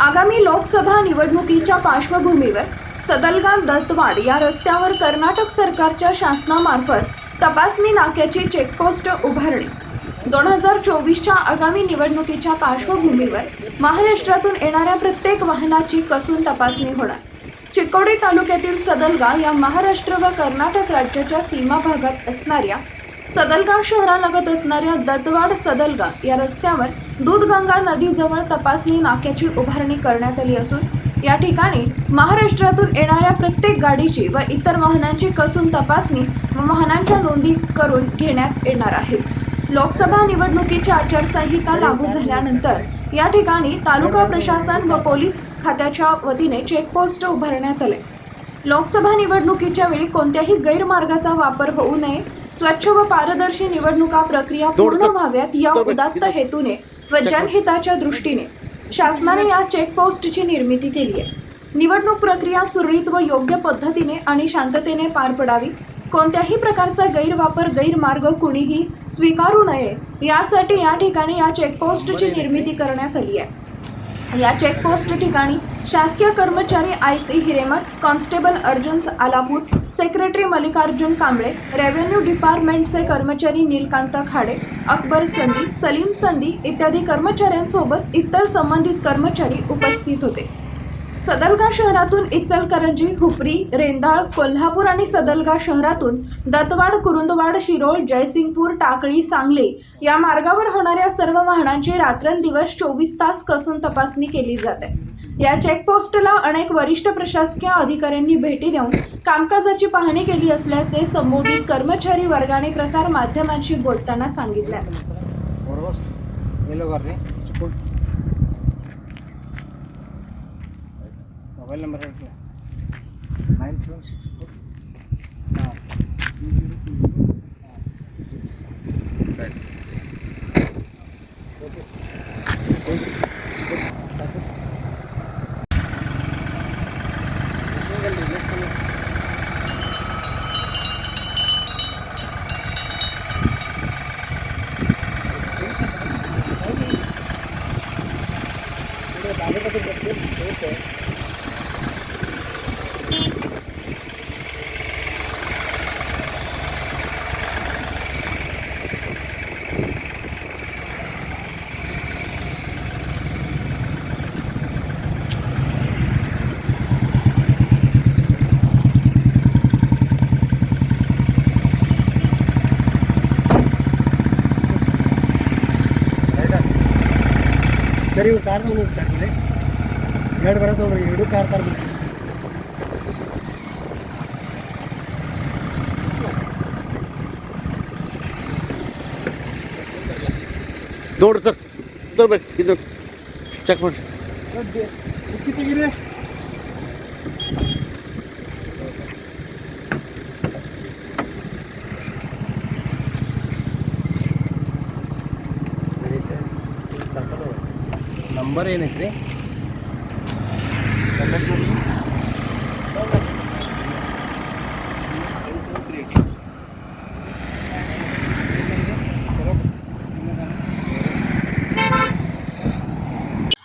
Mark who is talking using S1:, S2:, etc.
S1: आगामी लोकसभा निवडणुकीच्या पार्श्वभूमीवर सदलगाम दत्तवाड या रस्त्यावर कर्नाटक सरकारच्या शासनामार्फत तपासणी नाक्याची चेकपोस्ट उभारणी दोन हजार चोवीसच्या आगामी निवडणुकीच्या पार्श्वभूमीवर महाराष्ट्रातून येणाऱ्या प्रत्येक वाहनाची कसून तपासणी होणार. चिकोडी तालुक्यातील सदलगा या महाराष्ट्र व कर्नाटक राज्याच्या सीमा भागात असणाऱ्या सदलगा शहरालगत असणाऱ्या दत्तवाड सदलगा या रस्त्यावर दूधगंगा नदीजवळ तपासणी नाक्याची उभारणी करण्यात आली असून या ठिकाणी महाराष्ट्रातून येणाऱ्या प्रत्येक गाडीची व इतर वाहनांची कसून तपासणी व वाहनांच्या नोंदी करून घेण्यात येणार आहे. लोकसभा निवडणुकीची आचारसंहिता लागू झाल्यानंतर या ठिकाणी तालुका प्रशासन व पोलीस खात्याच्या वतीने चेकपोस्ट उभारण्यात आले. लोकसभा निवडणुकीच्या वेळी कोणत्याही गैरमार्गाचा वापर होऊ नये स्वच्छ व पारदर्शी निवडणुका प्रक्रिया पूर्ण व्हाव्यात या उदात्त हेतूने व जनहिताच्या दृष्टीने शासनाने या चेकपोस्टची निर्मिती केली आहे. निवडणूक प्रक्रिया सुरळीत व योग्य पद्धतीने आणि शांततेने पार पडावी. कोणत्याही प्रकारचा गैरवापर गैरमार्ग कुणीही स्वीकारू नये. यासाठी या ठिकाणी या चेकपोस्टची निर्मिती करण्यात आली आहे. या चेकपोस्ट ठिकाणी शासकीय कर्मचारी I C Hiremath constable Arjun Alapur secretary Mallikarjun Kamble revenue डिपार्टमेंटचे कर्मचारी नीलकांत खाडे अकबर संधी सलीम संधी इत्यादी कर्मचाऱ्यांसोबत इतर संबंधित कर्मचारी उपस्थित होते. सदलगा शहरातून इचलकरंजी हुपरी रेंदाळ कोल्हापूर आणि सदलगा शहरातून दत्तवाड कुरुंदवाड शिरोळ जयसिंगपूर टाकळी सांगली या मार्गावर होणाऱ्या सर्व वाहनांची रात्रंदिवस चोवीस तास कसून तपासणी केली जाते. या चेकपोस्टला अनेक वरिष्ठ प्रशासकीय अधिकाऱ्यांनी भेटी देऊन कामकाजाची पाहणी केली असल्याचे संबोधित कर्मचारी वर्गाने प्रसार माध्यमांशी बोलताना सांगितले.
S2: ಮೊಬೈಲ್ ನಂಬರ್ ಹೇಳ್ರಿ ನೈನ್ ಸೆವೆನ್ ಸಿಕ್ಸ್ ಫೋರ್ ಹಾಂ ಸರಿ ಇವು ಕಾರ್ ತಗೊಂಡು ಹೋಗ್ತಾರೆ ಎರಡು ಬರೋದು ಹೋಗ್ರಿ ಎರಡು ಕಾರ್ ತರ್ಬೇಕು.
S3: ನೋಡ್ರಿ ಸರ್ ತರ್ಬೇಕು. ಇದು ಚೆಕ್ ಮಾಡಿ.
S2: ತೆಗೀರಿ. ನಂಬರ್ ಏನೈತಿ ರೀ